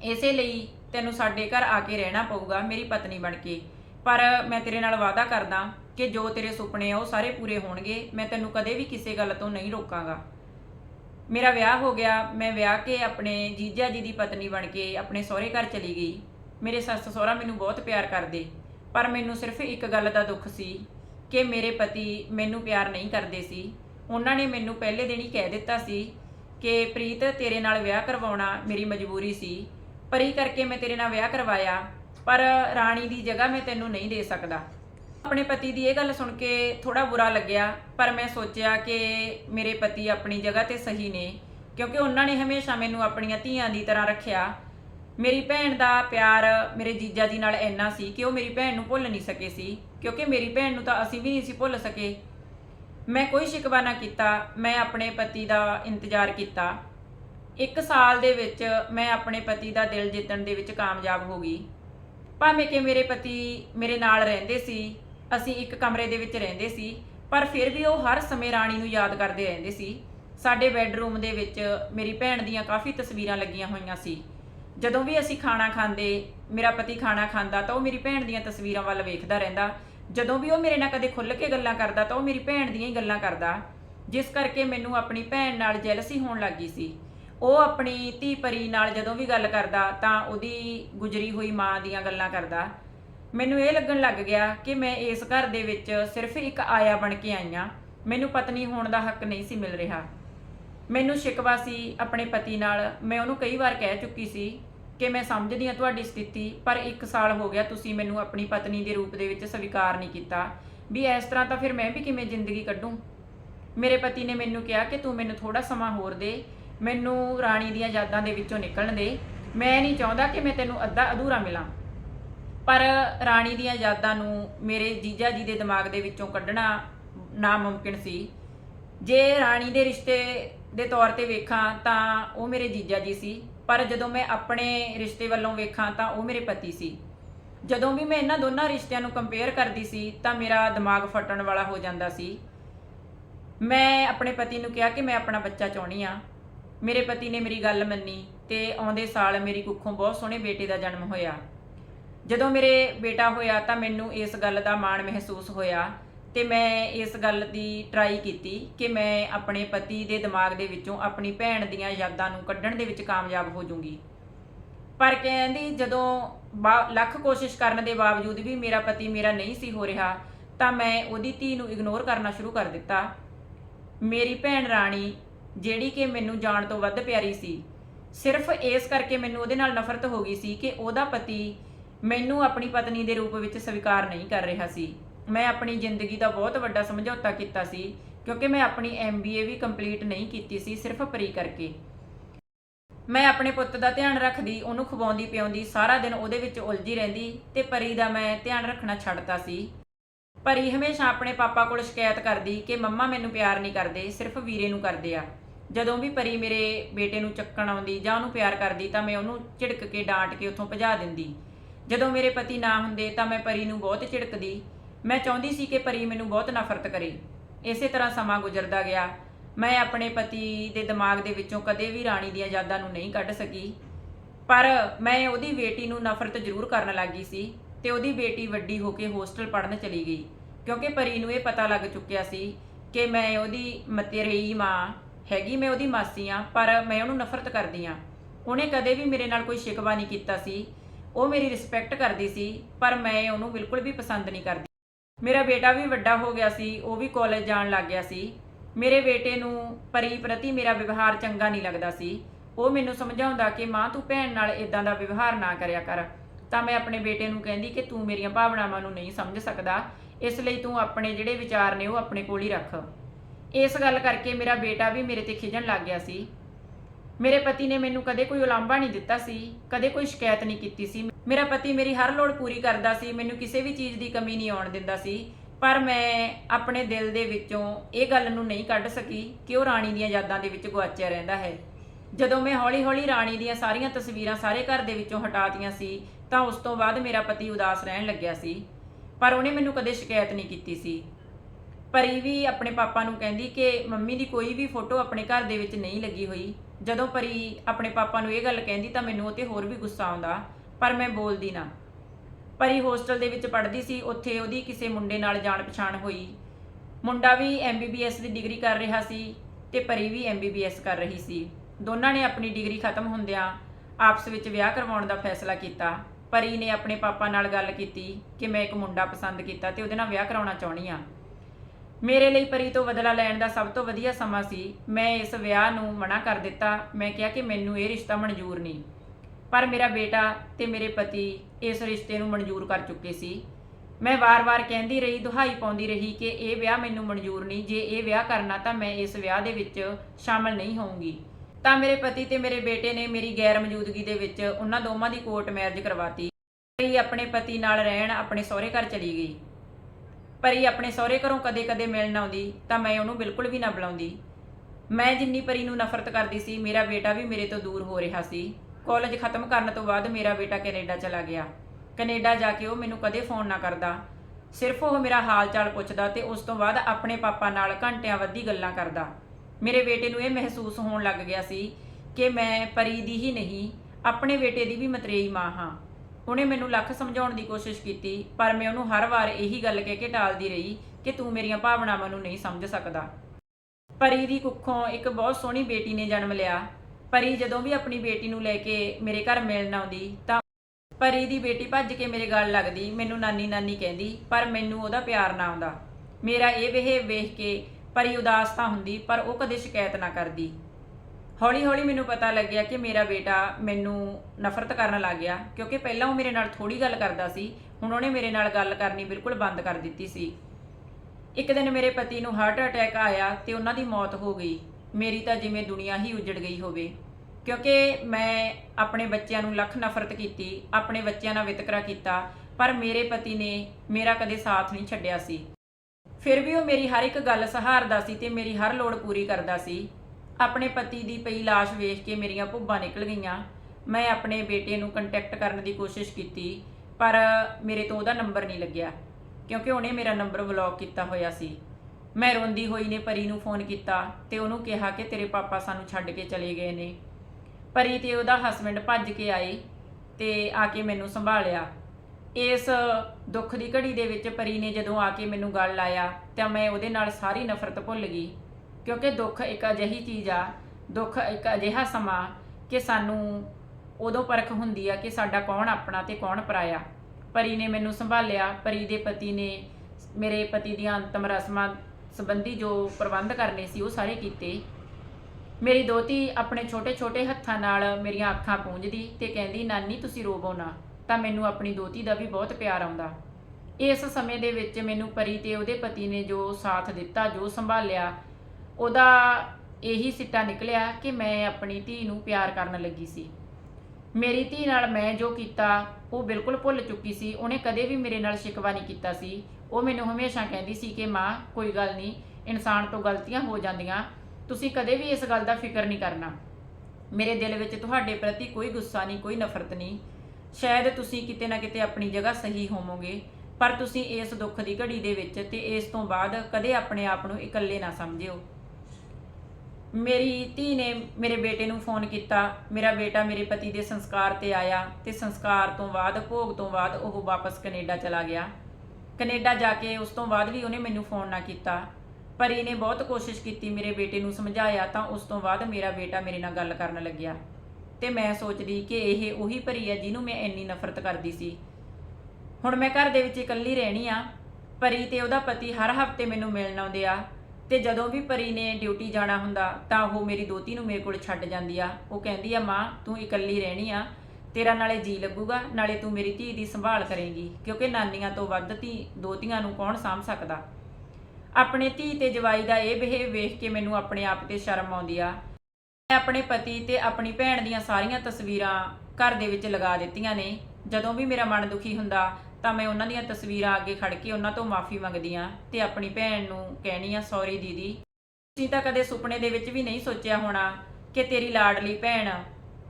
ਇਸੇ ਲਈ ਤੈਨੂੰ ਸਾਡੇ ਘਰ ਆ ਕੇ ਰਹਿਣਾ ਪਊਗਾ ਮੇਰੀ ਪਤਨੀ ਬਣ ਕੇ। ਪਰ ਮੈਂ ਤੇਰੇ ਨਾਲ ਵਾਅਦਾ ਕਰਦਾ ਕਿ ਜੋ ਤੇਰੇ ਸੁਪਨੇ ਆ ਉਹ ਸਾਰੇ ਪੂਰੇ ਹੋਣਗੇ। ਮੈਂ ਤੈਨੂੰ ਕਦੇ ਵੀ ਕਿਸੇ ਗੱਲ ਤੋਂ ਨਹੀਂ ਰੋਕਾਂਗਾ। ਮੇਰਾ ਵਿਆਹ ਹੋ ਗਿਆ। ਮੈਂ ਵਿਆਹ ਕੇ ਆਪਣੇ ਜੀਜਾ ਜੀ ਦੀ ਪਤਨੀ ਬਣ ਕੇ ਆਪਣੇ ਸਹੁਰੇ ਘਰ ਚਲੀ ਗਈ। ਮੇਰੇ ਸੱਸ ਸਹੁਰਾ ਮੈਨੂੰ ਬਹੁਤ ਪਿਆਰ ਕਰਦੇ। ਪਰ ਮੈਨੂੰ ਸਿਰਫ ਇੱਕ ਗੱਲ ਦਾ ਦੁੱਖ ਸੀ ਕਿ ਮੇਰੇ ਪਤੀ ਮੈਨੂੰ ਪਿਆਰ ਨਹੀਂ ਕਰਦੇ ਸੀ। ਉਹਨਾਂ ਨੇ ਮੈਨੂੰ ਪਹਿਲੇ ਦਿਨ ਹੀ ਕਹਿ ਦਿੱਤਾ ਸੀ ਕਿ, ਪ੍ਰੀਤ, ਤੇਰੇ ਨਾਲ ਵਿਆਹ ਕਰਵਾਉਣਾ ਮੇਰੀ ਮਜਬੂਰੀ ਸੀ। ਪਰ ਇਹ ਕਰਕੇ ਮੈਂ ਤੇਰੇ ਨਾਲ ਵਿਆਹ ਕਰਵਾਇਆ। ਪਰ ਰਾਣੀ ਦੀ ਜਗ੍ਹਾ ਮੈਂ ਤੈਨੂੰ ਨਹੀਂ ਦੇ ਸਕਦਾ। ਆਪਣੇ ਪਤੀ ਦੀ ਇਹ ਗੱਲ ਸੁਣ ਕੇ ਥੋੜਾ ਬੁਰਾ ਲੱਗਿਆ। ਪਰ ਮੈਂ ਸੋਚਿਆ ਕਿ ਮੇਰੇ ਪਤੀ ਆਪਣੀ ਜਗ੍ਹਾ ਤੇ ਸਹੀ ਨੇ, ਕਿਉਂਕਿ ਉਹਨਾਂ ਨੇ ਹਮੇਸ਼ਾ ਮੈਨੂੰ ਆਪਣੀਆਂ ਧੀਆਂ ਦੀ ਤਰ੍ਹਾਂ ਰੱਖਿਆ। ਮੇਰੀ ਭੈਣ ਦਾ ਪਿਆਰ ਮੇਰੇ ਜੀਜਾ ਜੀ ਨਾਲ ਇੰਨਾ ਸੀ ਕਿ ਉਹ ਮੇਰੀ ਭੈਣ ਨੂੰ ਭੁੱਲ ਨਹੀਂ ਸਕੇ ਸੀ, ਕਿਉਂਕਿ ਮੇਰੀ ਭੈਣ ਨੂੰ ਤਾਂ ਅਸੀਂ ਵੀ ਨਹੀਂ ਸੀ ਭੁੱਲ ਸਕੇ। ਮੈਂ ਕੋਈ ਸ਼ਿਕਵਾ ਨਾ ਕੀਤਾ, ਮੈਂ ਆਪਣੇ ਪਤੀ ਦਾ ਇੰਤਜ਼ਾਰ ਕੀਤਾ। ਇੱਕ ਸਾਲ ਦੇ ਵਿੱਚ ਮੈਂ ਆਪਣੇ ਪਤੀ ਦਾ ਦਿਲ ਜਿੱਤਣ ਦੇ ਵਿੱਚ ਕਾਮਯਾਬ ਹੋ ਗਈ। ਭਾਵੇਂ ਕਿ ਮੇਰੇ ਪਤੀ ਮੇਰੇ ਨਾਲ ਰਹਿੰਦੇ ਸੀ, ਅਸੀਂ ਇੱਕ ਕਮਰੇ ਦੇ ਵਿੱਚ ਰਹਿੰਦੇ ਸੀ, ਪਰ ਫਿਰ ਵੀ ਉਹ ਹਰ ਸਮੇਂ ਰਾਣੀ ਨੂੰ ਯਾਦ ਕਰਦੇ ਰਹਿੰਦੇ ਸੀ। ਸਾਡੇ ਬੈੱਡਰੂਮ ਦੇ ਵਿੱਚ ਮੇਰੀ ਭੈਣ ਦੀਆਂ ਕਾਫੀ ਤਸਵੀਰਾਂ ਲੱਗੀਆਂ ਹੋਈਆਂ ਸੀ। ਜਦੋਂ ਵੀ ਅਸੀਂ ਖਾਣਾ ਖਾਂਦੇ, ਮੇਰਾ ਪਤੀ ਖਾਣਾ ਖਾਂਦਾ ਤਾਂ ਉਹ ਮੇਰੀ ਭੈਣ ਦੀਆਂ ਤਸਵੀਰਾਂ ਵੱਲ ਵੇਖਦਾ ਰਹਿੰਦਾ। ਜਦੋਂ ਵੀ ਉਹ ਮੇਰੇ ਨਾਲ ਕਦੇ ਖੁੱਲ੍ਹ ਕੇ ਗੱਲਾਂ ਕਰਦਾ ਤਾਂ ਉਹ ਮੇਰੀ ਭੈਣ ਦੀਆਂ ਹੀ ਗੱਲਾਂ ਕਰਦਾ। ਜਿਸ ਕਰਕੇ ਮੈਨੂੰ ਆਪਣੀ ਭੈਣ ਨਾਲ ਜੈਲਸੀ ਹੋਣ ਲੱਗੀ ਸੀ। ਉਹ ਆਪਣੀ ਧੀ ਪਰੀ ਨਾਲ ਜਦੋਂ ਵੀ ਗੱਲ ਕਰਦਾ ਤਾਂ ਉਹਦੀ ਗੁਜਰੀ ਹੋਈ ਮਾਂ ਦੀਆਂ ਗੱਲਾਂ ਕਰਦਾ। ਮੈਨੂੰ ਇਹ ਲੱਗਣ ਲੱਗ ਗਿਆ ਕਿ ਮੈਂ ਇਸ ਘਰ ਦੇ ਵਿੱਚ ਸਿਰਫ ਇੱਕ ਆਇਆ ਬਣ ਕੇ ਆਈ ਆਈਆਂ ਮੈਨੂੰ ਪਤਨੀ ਹੋਣ ਦਾ ਹੱਕ ਨਹੀਂ ਸੀ ਮਿਲ ਰਿਹਾ। ਮੈਨੂੰ ਸ਼ਿਕਵਾ ਸੀ ਆਪਣੇ ਪਤੀ ਨਾਲ। ਮੈਂ ਉਹਨੂੰ ਕਈ ਵਾਰ ਕਹਿ ਚੁੱਕੀ ਸੀ ਕਿ ਮੈਂ ਸਮਝਦੀ ਹਾਂ ਤੁਹਾਡੀ ਸਥਿਤੀ, ਪਰ 1 ਸਾਲ ਹੋ ਗਿਆ ਤੁਸੀਂ ਮੈਨੂੰ ਆਪਣੀ ਪਤਨੀ ਦੇ ਰੂਪ ਦੇ ਵਿੱਚ ਸਵੀਕਾਰ ਨਹੀਂ ਕੀਤਾ। ਵੀ ਇਸ ਤਰ੍ਹਾਂ ਤਾਂ ਫਿਰ ਮੈਂ ਵੀ ਕਿਵੇਂ ਜ਼ਿੰਦਗੀ ਕੱਢੂੰ? ਮੇਰੇ ਪਤੀ ਨੇ ਮੈਨੂੰ ਕਿਹਾ ਕਿ ਤੂੰ ਮੈਨੂੰ ਥੋੜਾ ਸਮਾਂ ਹੋਰ ਦੇ, ਮੈਨੂੰ ਰਾਣੀ ਦੀਆਂ ਯਾਦਾਂ ਦੇ ਵਿੱਚੋਂ ਨਿਕਲਣ ਦੇ। ਮੈਂ ਨਹੀਂ ਚਾਹੁੰਦਾ ਕਿ ਮੈਂ ਤੈਨੂੰ ਅੱਧਾ ਅਧੂਰਾ ਮਿਲਾਂ। ਪਰ ਰਾਣੀ ਦੀਆਂ ਯਾਦਾਂ ਨੂੰ ਮੇਰੇ ਜੀਜਾ ਜੀ ਦੇ ਦਿਮਾਗ ਦੇ ਵਿੱਚੋਂ ਕੱਢਣਾ ਨਾਮੁਮਕਿਨ ਸੀ। ਜੇ ਰਾਣੀ ਦੇ ਰਿਸ਼ਤੇ ਦੇ ਤੌਰ ਤੇ ਵੇਖਾਂ ਤਾਂ ਉਹ ਮੇਰੇ ਜੀਜਾ ਜੀ ਸੀ, ਪਰ ਜਦੋਂ ਮੈਂ ਆਪਣੇ ਰਿਸ਼ਤੇ ਵੱਲੋਂ ਵੇਖਾਂ ਤਾਂ ਉਹ ਮੇਰੇ ਪਤੀ ਸੀ। ਜਦੋਂ ਵੀ ਮੈਂ ਇਹਨਾਂ ਦੋਨਾਂ ਰਿਸ਼ਤਿਆਂ ਨੂੰ ਕੰਪੇਅਰ ਕਰਦੀ ਸੀ ਤਾਂ ਮੇਰਾ ਦਿਮਾਗ ਫਟਣ ਵਾਲਾ ਹੋ ਜਾਂਦਾ ਸੀ। ਮੈਂ ਆਪਣੇ ਪਤੀ ਨੂੰ ਕਿਹਾ ਕਿ ਮੈਂ ਆਪਣਾ ਬੱਚਾ ਚਾਹੁੰਦੀ ਆ ਮੇਰੇ ਪਤੀ ਨੇ ਮੇਰੀ ਗੱਲ ਮੰਨੀ ਤੇ ਆਉਂਦੇ ਸਾਲ ਮੇਰੀ ਕੁੱਖੋਂ ਬਹੁਤ ਸੋਹਣੇ ਬੇਟੇ ਦਾ ਜਨਮ ਹੋਇਆ। ਜਦੋਂ ਮੇਰੇ ਬੇਟਾ ਹੋਇਆ ਤਾਂ ਮੈਨੂੰ ਇਸ ਗੱਲ ਦਾ ਮਾਣ ਮਹਿਸੂਸ ਹੋਇਆ ਤੇ ਮੈਂ ਇਸ ਗੱਲ ਦੀ ਟਰਾਈ ਕੀਤੀ ਕਿ ਮੈਂ ਆਪਣੇ ਪਤੀ ਦੇ ਦਿਮਾਗ ਦੇ ਵਿੱਚੋਂ ਆਪਣੀ ਭੈਣ ਦੀਆਂ ਯਾਦਾਂ ਨੂੰ ਕੱਢਣ ਦੇ ਵਿੱਚ ਕਾਮਯਾਬ ਹੋ ਜਾਊਂਗੀ। ਪਰ ਕਹਿੰਦੀ ਜਦੋਂ ਬਾ- ਲੱਖ ਕੋਸ਼ਿਸ਼ ਕਰਨ ਦੇ ਬਾਵਜੂਦ ਵੀ ਮੇਰਾ ਪਤੀ ਮੇਰਾ ਨਹੀਂ ਸੀ ਹੋ ਰਿਹਾ, ਤਾਂ ਮੈਂ ਉਹਦੀ ਧੀ ਨੂੰ ਇਗਨੋਰ ਕਰਨਾ ਸ਼ੁਰੂ ਕਰ ਦਿੱਤਾ। ਮੇਰੀ ਭੈਣ ਰਾਣੀ, ਜਿਹੜੀ ਕਿ ਮੈਨੂੰ ਜਾਣ ਤੋਂ ਵੱਧ ਪਿਆਰੀ ਸੀ, ਸਿਰਫ ਇਸ ਕਰਕੇ ਮੈਨੂੰ ਉਹਦੇ ਨਾਲ ਨਫ਼ਰਤ ਹੋ ਗਈ ਸੀ ਕਿ ਉਹਦਾ ਪਤੀ ਮੈਨੂੰ ਆਪਣੀ ਪਤਨੀ ਦੇ ਰੂਪ ਵਿੱਚ ਸਵੀਕਾਰ ਨਹੀਂ ਕਰ ਰਿਹਾ ਸੀ। ਮੈਂ ਆਪਣੀ ਜ਼ਿੰਦਗੀ ਦਾ ਬਹੁਤ ਵੱਡਾ ਸਮਝੌਤਾ ਕੀਤਾ ਸੀ, ਕਿਉਂਕਿ ਮੈਂ ਆਪਣੀ MBA ਵੀ ਕੰਪਲੀਟ ਨਹੀਂ ਕੀਤੀ ਸੀ, ਸਿਰਫ ਪਰੀ ਕਰਕੇ। ਮੈਂ ਆਪਣੇ ਪੁੱਤ ਦਾ ਧਿਆਨ ਰੱਖਦੀ, ਉਹਨੂੰ ਖਵਾਉਂਦੀ ਪਿਆਉਂਦੀ, ਸਾਰਾ ਦਿਨ ਉਹਦੇ ਵਿੱਚ ਉਲਝੀ ਰਹਿੰਦੀ ਤੇ ਪਰੀ ਦਾ ਮੈਂ ਧਿਆਨ ਰੱਖਣਾ ਛੱਡਤਾ ਸੀ। ਪਰੀ ਹਮੇਸ਼ਾ ਆਪਣੇ ਪਾਪਾ ਕੋਲ ਸ਼ਿਕਾਇਤ ਕਰਦੀ ਕਿ ਮੰਮਾ ਮੈਨੂੰ ਪਿਆਰ ਨਹੀਂ ਕਰਦੇ, ਸਿਰਫ ਵੀਰੇ ਨੂੰ ਕਰਦੇ ਆ। ਜਦੋਂ ਵੀ ਪਰੀ ਮੇਰੇ ਬੇਟੇ ਨੂੰ ਚੱਕਣ ਆਉਂਦੀ ਜਾਂ ਉਹਨੂੰ ਪਿਆਰ ਕਰਦੀ ਤਾਂ ਮੈਂ ਉਹਨੂੰ ਝਿੜਕ ਕੇ ਡਾਂਟ ਕੇ ਉੱਥੋਂ ਭਜਾ ਦਿੰਦੀ। ਜਦੋਂ ਮੇਰੇ ਪਤੀ ਨਾ ਹੁੰਦੇ ਤਾਂ ਮੈਂ ਪਰੀ ਨੂੰ ਬਹੁਤ ਝਿੜਕਦੀ। ਮੈਂ ਚਾਹੁੰਦੀ ਸੀ ਕਿ ਪਰੀ ਮੈਨੂੰ ਬਹੁਤ ਨਫ਼ਰਤ ਕਰੇ। ਇਸੇ ਤਰ੍ਹਾਂ ਸਮਾਂ ਗੁਜ਼ਰਦਾ ਗਿਆ। ਮੈਂ ਆਪਣੇ ਪਤੀ ਦੇ ਦਿਮਾਗ ਦੇ ਵਿੱਚੋਂ ਕਦੇ ਵੀ ਰਾਣੀ ਦੀਆਂ ਯਾਦਾਂ ਨੂੰ ਨਹੀਂ ਕੱਢ ਸਕੀ। ਪਰ ਮੈਂ ਉਹਦੀ ਬੇਟੀ ਨੂੰ ਨਫ਼ਰਤ ਜ਼ਰੂਰ ਕਰਨ ਲੱਗੀ ਸੀ ਤੇ ਉਹਦੀ ਬੇਟੀ ਵੱਡੀ ਹੋ ਕੇ ਹੋਸਟਲ ਪੜ੍ਹਨ ਚਲੀ ਗਈ। ਕਿਉਂਕਿ ਪਰੀ ਨੂੰ ਇਹ ਪਤਾ ਲੱਗ ਚੁੱਕਿਆ ਸੀ ਕਿ ਮੈਂ ਉਹਦੀ ਮਤੇਰੀ ਮਾਂ, ਹੈਗੀ ਮੈਂ ਉਹਦੀ ਮਾਸੀ ਆ, ਪਰ ਮੈਂ ਉਹਨੂੰ ਨਫ਼ਰਤ ਕਰਦੀ ਆ। ਉਹਨੇ ਕਦੇ ਵੀ ਮੇਰੇ ਨਾਲ ਕੋਈ ਸ਼ਿਕਵਾ ਨਹੀਂ ਕੀਤਾ ਸੀ। ਉਹ ਮੇਰੀ ਰਿਸਪੈਕਟ ਕਰਦੀ ਸੀ, ਪਰ ਮੈਂ ਉਹਨੂੰ ਬਿਲਕੁਲ ਵੀ ਪਸੰਦ ਨਹੀਂ ਕਰਦੀ। ਮੇਰਾ ਬੇਟਾ ਵੀ ਵੱਡਾ ਹੋ ਗਿਆ ਸੀ, ਉਹ ਵੀ ਕਾਲਜ ਜਾਣ ਲੱਗ ਗਿਆ ਸੀ। ਮੇਰੇ ਬੇਟੇ ਨੂੰ ਪਰੀ ਪ੍ਰਤੀ ਮੇਰਾ ਵਿਵਹਾਰ ਚੰਗਾ ਨਹੀਂ ਲੱਗਦਾ ਸੀ। ਉਹ ਮੈਨੂੰ ਸਮਝਾਉਂਦਾ ਕਿ ਮਾਂ, ਤੂੰ ਭੈਣ ਨਾਲ ਇਦਾਂ ਦਾ ਵਿਵਹਾਰ ਨਾ ਕਰਿਆ ਕਰ। ਤਾਂ ਮੈਂ ਆਪਣੇ ਬੇਟੇ ਨੂੰ ਕਹਿੰਦੀ ਕਿ ਤੂੰ ਮੇਰੀਆਂ ਭਾਵਨਾਵਾਂ ਨੂੰ ਨਹੀਂ ਸਮਝ ਸਕਦਾ। ਇਸ ਲਈ ਤੂੰ ਆਪਣੇ ਜਿਹੜੇ ਵਿਚਾਰ ਨੇ ਉਹ ਆਪਣੇ ਕੋਲ ਹੀ ਰੱਖ। ਇਸ ਗੱਲ ਕਰਕੇ ਮੇਰਾ ਬੇਟਾ ਵੀ ਮੇਰੇ ਤੇ ਖਿਜਣ ਲੱਗ ਗਿਆ ਸੀ। ਮੇਰੇ ਪਤੀ ਨੇ ਮੈਨੂੰ ਕਦੇ ਕੋਈ ਉਲਾਂਭਾ ਨਹੀਂ ਦਿੱਤਾ ਸੀ, ਕਦੇ ਕੋਈ ਸ਼ਿਕਾਇਤ ਨਹੀਂ ਕੀਤੀ ਸੀ। ਮੇਰਾ ਪਤੀ ਮੇਰੀ ਹਰ ਲੋੜ ਪੂਰੀ ਕਰਦਾ ਸੀ, ਮੈਨੂੰ ਕਿਸੇ ਵੀ ਚੀਜ਼ ਦੀ ਕਮੀ ਨਹੀਂ ਆਉਣ ਦਿੰਦਾ ਸੀ, ਪਰ ਮੈਂ ਆਪਣੇ ਦਿਲ ਦੇ ਵਿੱਚੋਂ ਇਹ ਗੱਲ ਨੂੰ ਨਹੀਂ ਕੱਢ ਸਕੀ ਕਿ ਉਹ ਰਾਣੀ ਦੀਆਂ ਯਾਦਾਂ ਦੇ ਵਿੱਚ ਗੁਆਚਿਆ ਰਹਿੰਦਾ ਹੈ। ਜਦੋਂ ਮੈਂ ਹੌਲੀ-ਹੌਲੀ ਰਾਣੀ ਦੀਆਂ ਸਾਰੀਆਂ ਤਸਵੀਰਾਂ ਸਾਰੇ ਘਰ ਦੇ ਵਿੱਚੋਂ ਹਟਾਤੀਆਂ ਸੀ, ਤਾਂ ਉਸ ਤੋਂ ਬਾਅਦ ਮੇਰਾ ਪਤੀ ਉਦਾਸ ਰਹਿਣ ਲੱਗਿਆ ਸੀ, ਪਰ ਉਹਨੇ ਮੈਨੂੰ ਕਦੇ ਸ਼ਿਕਾਇਤ ਨਹੀਂ ਕੀਤੀ ਸੀ। ਪਰੀ ਵੀ ਆਪਣੇ ਪਾਪਾ ਨੂੰ ਕਹਿੰਦੀ ਕਿ ਮੰਮੀ ਦੀ ਕੋਈ ਵੀ ਫੋਟੋ ਆਪਣੇ ਘਰ ਦੇ ਵਿੱਚ ਨਹੀਂ ਲੱਗੀ ਹੋਈ। ਜਦੋਂ ਪਰੀ ਆਪਣੇ ਪਾਪਾ ਨੂੰ ਇਹ ਗੱਲ ਕਹਿੰਦੀ ਤਾਂ ਮੈਨੂੰ ਉਹ ਤੇ ਹੋਰ ਵੀ ਗੁੱਸਾ ਆਉਂਦਾ, ਪਰ ਮੈਂ ਬੋਲਦੀ ਨਾ। ਪਰੀ ਹੋਸਟਲ ਦੇ ਵਿੱਚ ਪੜ੍ਹਦੀ ਸੀ, ਉੱਥੇ ਉਹਦੀ ਕਿਸੇ ਮੁੰਡੇ ਨਾਲ ਜਾਣ ਪਛਾਣ ਹੋਈ। ਮੁੰਡਾ ਵੀ ਐਮਬੀਬੀਐਸ ਦੀ ਡਿਗਰੀ ਕਰ ਰਿਹਾ ਸੀ ਤੇ ਪਰੀ ਵੀ ਐਮਬੀਬੀਐਸ ਕਰ ਰਹੀ ਸੀ। ਦੋਨਾਂ ਨੇ ਆਪਣੀ ਡਿਗਰੀ ਖਤਮ ਹੁੰਦਿਆਂ ਆਪਸ ਵਿੱਚ ਵਿਆਹ ਕਰਵਾਉਣ ਦਾ ਫੈਸਲਾ ਕੀਤਾ। ਪਰੀ ਨੇ ਆਪਣੇ ਪਾਪਾ ਨਾਲ ਗੱਲ ਕੀਤੀ ਕਿ ਮੈਂ ਇੱਕ ਮੁੰਡਾ ਪਸੰਦ ਕੀਤਾ ਤੇ ਉਹਦੇ ਨਾਲ ਵਿਆਹ ਕਰਾਉਣਾ ਚਾਹੁੰਦੀ ਆ ਮੇਰੇ ਲਈ ਪਰੀ ਤੋਂ ਬਦਲਾ ਲੈਣ ਦਾ ਸਭ ਤੋਂ ਵਧੀਆ ਸਮਾਂ ਸੀ। ਮੈਂ ਇਸ ਵਿਆਹ ਨੂੰ ਮਨਾ ਕਰ ਦਿੱਤਾ। ਮੈਂ ਕਿਹਾ ਕਿ ਮੈਨੂੰ ਇਹ ਰਿਸ਼ਤਾ ਮਨਜ਼ੂਰ ਨਹੀਂ। ਪਰ ਮੇਰਾ ਬੇਟਾ ਤੇ ਮੇਰੇ ਪਤੀ ਇਸ ਰਿਸ਼ਤੇ ਨੂੰ ਮਨਜ਼ੂਰ ਕਰ ਚੁੱਕੇ ਸੀ। ਮੈਂ ਵਾਰ-ਵਾਰ ਕਹਿੰਦੀ ਰਹੀ, ਦੁਹਾਈ ਪਾਉਂਦੀ ਰਹੀ ਕਿ ਇਹ ਵਿਆਹ ਮੈਨੂੰ ਮਨਜ਼ੂਰ ਨਹੀਂ। ਜੇ ਇਹ ਵਿਆਹ ਕਰਨਾ ਤਾਂ ਮੈਂ ਇਸ ਵਿਆਹ ਦੇ ਵਿੱਚ ਸ਼ਾਮਲ ਨਹੀਂ ਹੋਊਂਗੀ। ਤਾਂ ਮੇਰੇ ਪਤੀ ਤੇ ਮੇਰੇ ਬੇਟੇ ਨੇ ਮੇਰੀ ਗੈਰ ਮੌਜੂਦਗੀ ਦੇ ਵਿੱਚ ਉਹਨਾਂ ਦੋਵਾਂ ਦੀ ਕੋਰਟ ਮੈਰਿਜ ਕਰਵਾਤੀ। ਪਰੀ ਆਪਣੇ ਪਤੀ ਨਾਲ ਰਹਿਣ ਆਪਣੇ ਸਹੁਰੇ ਘਰ ਚਲੀ ਗਈ। ਪਰੀ ਆਪਣੇ ਸਹੁਰੇ ਘਰੋਂ ਕਦੇ-ਕਦੇ ਮਿਲਣ ਆਉਂਦੀ, ਤਾਂ ਮੈਂ ਉਹਨੂੰ ਬਿਲਕੁਲ ਵੀ ਨਾ ਬੁਲਾਉਂਦੀ। ਮੈਂ ਜਿੰਨੀ ਪਰੀ ਨੂੰ ਨਫ਼ਰਤ ਕਰਦੀ ਸੀ, ਮੇਰਾ ਬੇਟਾ ਵੀ ਮੇਰੇ ਤੋਂ ਦੂਰ ਹੋ ਰਿਹਾ ਸੀ। ਕਾਲਜ ਖਤਮ ਕਰਨ ਤੋਂ ਬਾਅਦ ਮੇਰਾ ਬੇਟਾ ਕੈਨੇਡਾ ਚਲਾ ਗਿਆ। ਕੈਨੇਡਾ ਜਾ ਕੇ ਉਹ ਮੈਨੂੰ ਕਦੇ ਫੋਨ ਨਾ ਕਰਦਾ। ਸਿਰਫ ਉਹ ਮੇਰਾ ਹਾਲ ਚਾਲ ਪੁੱਛਦਾ ਤੇ ਉਸ ਤੋਂ ਬਾਅਦ ਆਪਣੇ ਪਾਪਾ ਨਾਲ ਘੰਟਿਆਂ ਵੱਧੀ ਗੱਲਾਂ ਕਰਦਾ। ਮੇਰੇ ਬੇਟੇ ਨੂੰ ਇਹ ਮਹਿਸੂਸ ਹੋਣ ਲੱਗ ਗਿਆ ਸੀ ਕਿ ਮੈਂ ਪਰੀ ਦੀ ਹੀ ਨਹੀਂ, ਆਪਣੇ ਬੇਟੇ ਦੀ ਵੀ ਮਤਰੇਈ ਮਾਂ ਹਾਂ। ਉਹਨੇ ਮੈਨੂੰ ਲੱਖ ਸਮਝਾਉਣ ਦੀ ਕੋਸ਼ਿਸ਼ ਕੀਤੀ, ਪਰ ਮੈਂ ਉਹਨੂੰ ਹਰ ਵਾਰ ਇਹੀ ਗੱਲ ਕਹਿ ਕੇ ਟਾਲਦੀ ਰਹੀ ਕਿ ਤੂੰ ਮੇਰੀਆਂ ਭਾਵਨਾਵਾਂ ਨੂੰ ਨਹੀਂ ਸਮਝ ਸਕਦਾ। ਪਰੀ ਦੀ ਕੁੱਖੋਂ ਇੱਕ ਬਹੁਤ ਸੋਹਣੀ ਬੇਟੀ ਨੇ ਜਨਮ ਲਿਆ। ਪਰੀ ਜਦੋਂ ਵੀ ਆਪਣੀ ਬੇਟੀ ਨੂੰ ਲੈ ਕੇ ਮੇਰੇ ਘਰ ਮਿਲਣ ਆਉਂਦੀ, ਤਾਂ ਪਰੀ ਦੀ ਬੇਟੀ ਭੱਜ ਕੇ ਮੇਰੇ ਗਲ ਲੱਗਦੀ, ਮੈਨੂੰ ਨਾਨੀ ਨਾਨੀ ਕਹਿੰਦੀ, ਪਰ ਮੈਨੂੰ ਉਹਦਾ ਪਿਆਰ ਨਾ ਆਉਂਦਾ। ਮੇਰਾ ਇਹ ਬਿਹੇਵ ਵੇਖ ਕੇ ਪਰੀ ਉਦਾਸ ਤਾਂ ਹੁੰਦੀ, ਪਰ ਉਹ ਕਦੇ ਸ਼ਿਕਾਇਤ ਨਾ ਕਰਦੀ। ਹੌਲੀ ਹੌਲੀ ਮੈਨੂੰ ਪਤਾ ਲੱਗਿਆ ਕਿ ਮੇਰਾ ਬੇਟਾ ਮੈਨੂੰ ਨਫ਼ਰਤ ਕਰਨ ਲੱਗ ਗਿਆ, ਕਿਉਂਕਿ ਪਹਿਲਾਂ ਉਹ ਮੇਰੇ ਨਾਲ ਥੋੜੀ ਗੱਲ ਕਰਦਾ ਸੀ, ਹੁਣ ਉਹਨੇ ਮੇਰੇ ਨਾਲ ਗੱਲ ਕਰਨੀ ਬਿਲਕੁਲ ਬੰਦ ਕਰ ਦਿੱਤੀ ਸੀ। ਇੱਕ ਦਿਨ ਮੇਰੇ ਪਤੀ ਨੂੰ ਹਾਰਟ ਅਟੈਕ ਆਇਆ ਤੇ ਉਹਨਾਂ ਦੀ ਮੌਤ ਹੋ ਗਈ। ਮੇਰੀ ਤਾਂ ਜਿਵੇਂ ਦੁਨੀਆ ਹੀ ਉਜੜ ਗਈ ਹੋਵੇ, ਕਿਉਂਕਿ ਮੈਂ ਆਪਣੇ ਬੱਚਿਆਂ ਨੂੰ ਲੱਖ ਨਫ਼ਰਤ ਕੀਤੀ, ਆਪਣੇ ਬੱਚਿਆਂ ਨਾਲ ਵਿਤਕਰਾ ਕੀਤਾ, ਪਰ ਮੇਰੇ ਪਤੀ ਨੇ ਮੇਰਾ ਕਦੇ ਸਾਥ ਨਹੀਂ ਛੱਡਿਆ ਸੀ। ਫਿਰ ਵੀ ਉਹ ਮੇਰੀ ਹਰ ਇੱਕ ਗੱਲ ਸਹਾਰਦਾ ਸੀ ਤੇ ਮੇਰੀ ਹਰ ਲੋੜ ਪੂਰੀ ਕਰਦਾ ਸੀ। ਆਪਣੇ ਪਤੀ ਦੀ ਪਈ ਲਾਸ਼ ਵੇਖ ਕੇ ਮੇਰੀਆਂ ਭੁੱਬਾਂ ਨਿਕਲ ਗਈਆਂ। ਮੈਂ ਆਪਣੇ ਬੇਟੇ ਨੂੰ ਕੰਟੈਕਟ ਕਰਨ ਦੀ ਕੋਸ਼ਿਸ਼ ਕੀਤੀ, ਪਰ ਮੇਰੇ ਤੋਂ ਉਹਦਾ ਨੰਬਰ ਨਹੀਂ ਲੱਗਿਆ, ਕਿਉਂਕਿ ਉਹਨੇ ਮੇਰਾ ਨੰਬਰ ਬਲੌਕ ਕੀਤਾ ਹੋਇਆ ਸੀ। ਮੈਂ ਰੋਂਦੀ ਹੋਈ ਨੇ ਪਰੀ ਨੂੰ ਫੋਨ ਕੀਤਾ ਤੇ ਉਹਨੂੰ ਕਿਹਾ ਕਿ ਤੇਰੇ ਪਾਪਾ ਸਾਨੂੰ ਛੱਡ ਕੇ ਚਲੇ ਗਏ ਨੇ। ਪਰੀ ਤੇ ਉਹਦਾ ਹਸਬੰਡ ਭੱਜ ਕੇ ਆਏ ਤੇ ਆ ਕੇ ਮੈਨੂੰ ਸੰਭਾਲਿਆ। ਇਸ ਦੁੱਖ ਦੀ ਘੜੀ ਦੇ ਵਿੱਚ ਪਰੀ ਨੇ ਜਦੋਂ ਆ ਕੇ ਮੈਨੂੰ ਗੱਲ ਲਾਇਆ ਤਾਂ ਮੈਂ ਉਹਦੇ ਨਾਲ ਸਾਰੀ ਨਫ਼ਰਤ ਭੁੱਲ ਗਈ। ਕਿਉਂਕਿ ਦੁੱਖ ਇੱਕ ਅਜਿਹੀ ਚੀਜ਼ ਆ, ਦੁੱਖ ਇੱਕ ਅਜਿਹਾ ਸਮਾਂ ਕਿ ਸਾਨੂੰ ਉਦੋਂ ਪਰਖ ਹੁੰਦੀ ਆ ਕਿ ਸਾਡਾ ਕੌਣ ਆਪਣਾ ਤੇ ਕੌਣ ਪਰਾਇਆ। ਪਰੀ ਨੇ ਮੈਨੂੰ ਸੰਭਾਲਿਆ, ਪਰੀ ਦੇ ਪਤੀ ਨੇ ਮੇਰੇ ਪਤੀ ਦੀਆਂ ਅੰਤਮ ਰਸਮਾਂ ਸੰਬੰਧੀ ਜੋ ਪ੍ਰਬੰਧ ਕਰਨੇ ਸੀ ਉਹ ਸਾਰੇ ਕੀਤੇ। ਮੇਰੀ ਦੋਤੀ ਆਪਣੇ ਛੋਟੇ-ਛੋਟੇ ਹੱਥਾਂ ਨਾਲ ਮੇਰੀਆਂ ਅੱਖਾਂ ਪੂੰਝਦੀ ਤੇ ਕਹਿੰਦੀ, ਨਾਨੀ, ਤੁਸੀਂ ਰੋਵੋ ਨਾ, ਤਾਂ ਮੈਨੂੰ ਆਪਣੀ ਦੋਤੀ ਦਾ ਵੀ ਬਹੁਤ ਪਿਆਰ ਆਉਂਦਾ। ਇਸ ਸਮੇਂ ਦੇ ਵਿੱਚ ਮੈਨੂੰ ਪਰੀ ਤੇ ਉਹਦੇ ਪਤੀ ਨੇ ਜੋ ਸਾਥ ਦਿੱਤਾ, ਜੋ ਸੰਭਾਲਿਆ ਉਹਦਾ ਇਹੀ ਸਿੱਟਾ ਨਿਕਲਿਆ ਕਿ ਮੈਂ ਆਪਣੀ ਧੀ ਨੂੰ ਪਿਆਰ ਕਰਨ ਲੱਗੀ ਸੀ। ਮੇਰੀ ਧੀ ਨਾਲ ਮੈਂ ਜੋ ਕੀਤਾ, ਉਹ ਬਿਲਕੁਲ ਭੁੱਲ ਚੁੱਕੀ ਸੀ। ਉਹਨੇ ਕਦੇ ਵੀ ਮੇਰੇ ਨਾਲ ਸ਼ਿਕਵਾ ਨਹੀਂ ਕੀਤਾ ਸੀ। ਉਹ ਮੈਨੂੰ ਹਮੇਸ਼ਾ ਕਹਿੰਦੀ ਸੀ ਕਿ, ਮਾਂ, ਕੋਈ ਗੱਲ ਨਹੀਂ, ਇਨਸਾਨ ਤੋਂ ਗਲਤੀਆਂ ਹੋ ਜਾਂਦੀਆਂ। ਤੁਸੀਂ ਕਦੇ ਵੀ ਇਸ ਗੱਲ ਦਾ ਫਿਕਰ ਨਹੀਂ ਕਰਨਾ। ਮੇਰੇ ਦਿਲ ਵਿੱਚ ਤੁਹਾਡੇ ਪ੍ਰਤੀ ਕੋਈ ਗੁੱਸਾ ਨਹੀਂ, ਕੋਈ ਨਫ਼ਰਤ ਨਹੀਂ। ਸ਼ਾਇਦ ਤੁਸੀਂ ਕਿਤੇ ਨਾ ਕਿਤੇ ਆਪਣੀ ਜਗ੍ਹਾ ਸਹੀ ਹੋਵੋਗੇ, ਪਰ ਤੁਸੀਂ ਇਸ ਦੁੱਖ ਦੀ ਘੜੀ ਦੇ ਵਿੱਚ ਤੇ ਇਸ ਤੋਂ ਬਾਅਦ ਕਦੇ ਆਪਣੇ ਆਪ ਨੂੰ ਇਕੱਲੇ ਨਾ ਸਮਝਿਓ। ਮੇਰੀ ਧੀ ਨੇ ਮੇਰੇ ਬੇਟੇ ਨੂੰ ਫੋਨ ਕੀਤਾ। ਮੇਰਾ ਬੇਟਾ ਮੇਰੇ ਪਤੀ ਦੇ ਸੰਸਕਾਰ ਤੇ ਆਇਆ ਤੇ ਸੰਸਕਾਰ ਤੋਂ ਬਾਅਦ, ਭੋਗ ਤੋਂ ਬਾਅਦ ਉਹ ਵਾਪਸ ਕੈਨੇਡਾ ਚਲਾ ਗਿਆ। ਕੈਨੇਡਾ ਜਾ ਕੇ ਉਸ ਤੋਂ ਬਾਅਦ ਵੀ ਉਹਨੇ ਮੈਨੂੰ ਫੋਨ ਨਾ ਕੀਤਾ। ਪਰੀ ਨੇ ਬਹੁਤ ਕੋਸ਼ਿਸ਼ ਕੀਤੀ ਮੇਰੇ ਬੇਟੇ ਨੂੰ ਸਮਝਾਇਆ ਤਾਂ ਉਸ ਤੋਂ ਬਾਅਦ ਮੇਰਾ ਬੇਟਾ ਮੇਰੇ ਨਾਲ ਗੱਲ ਕਰਨ ਲੱਗਿਆ। ਤੇ ਮੈਂ ਸੋਚਦੀ ਕਿ ਇਹ ਉਹੀ ਪਰੀ ਹੈ ਜਿਹਨੂੰ ਮੈਂ ਇੰਨੀ ਨਫ਼ਰਤ ਕਰਦੀ ਸੀ। ਹੁਣ ਮੈਂ ਘਰ ਦੇ ਵਿੱਚ ਇਕੱਲੀ ਰਹਿਣੀ ਆ। ਪਰੀ ਤੇ ਉਹਦਾ ਪਤੀ ਹਰ ਹਫ਼ਤੇ ਮੈਨੂੰ ਮਿਲਣ ਆਉਂਦੇ ਆ। ਤੇ ਜਦੋਂ ਵੀ ਪਰੀ ਨੇ ਡਿਊਟੀ ਜਾਣਾ ਹੁੰਦਾ ਤਾਂ ਉਹ ਮੇਰੀ ਦੋਤੀ ਨੂੰ ਮੇਰੇ ਕੋਲ ਛੱਡ ਜਾਂਦੀ ਆ। ਉਹ ਕਹਿੰਦੀ ਆ, ਮਾਂ, ਤੂੰ ਇਕੱਲੀ ਰਹਿਣੀ ਆ। ਤੇਰਾ ਨਾਲੇ ਜੀ ਲੱਗੂਗਾ, ਨਾਲੇ ਤੂੰ ਮੇਰੀ ਧੀ ਦੀ ਸੰਭਾਲ ਕਰੇਂਗੀ, ਕਿਉਂਕਿ ਨਾਨੀਆਂ ਤੋਂ ਵੱਧ ਧੀ ਦੋਤੀਆਂ ਨੂੰ ਕੌਣ ਸਾਂਭ ਸਕਦਾ? ਆਪਣੇ ਧੀ ਤੇ ਜਵਾਈ ਦਾ ਇਹ ਬਿਹੇਵ ਵੇਖ ਕੇ ਮੈਨੂੰ ਆਪਣੇ ਆਪ ਤੇ ਸ਼ਰਮ ਆਉਂਦੀ ਆ। ਮੈਂ ਆਪਣੇ ਪਤੀ ਤੇ ਆਪਣੀ ਭੈਣ ਦੀਆਂ ਸਾਰੀਆਂ ਤਸਵੀਰਾਂ ਘਰ ਦੇ ਵਿੱਚ ਲਗਾ ਦਿੱਤੀਆਂ ਨੇ। ਜਦੋਂ ਵੀ ਮੇਰਾ ਮਨ ਦੁਖੀ ਹੁੰਦਾ ਤਾਂ ਮੈਂ ਉਹਨਾਂ ਦੀਆਂ ਤਸਵੀਰਾਂ ਅੱਗੇ ਖੜ ਕੇ ਉਹਨਾਂ ਤੋਂ ਮਾਫੀ ਮੰਗਦੀ ਆ ਤੇ ਆਪਣੀ ਭੈਣ ਨੂੰ ਕਹਿਣੀ ਆ ਸੌਰੀ ਦੀਦੀ, ਤੁਸੀਂ ਤਾਂ ਕਦੇ ਸੁਪਨੇ ਦੇ ਵਿੱਚ ਵੀ ਨਹੀਂ ਸੋਚਿਆ ਹੋਣਾ ਕਿ ਤੇਰੀ ਲਾਡਲੀ ਭੈਣ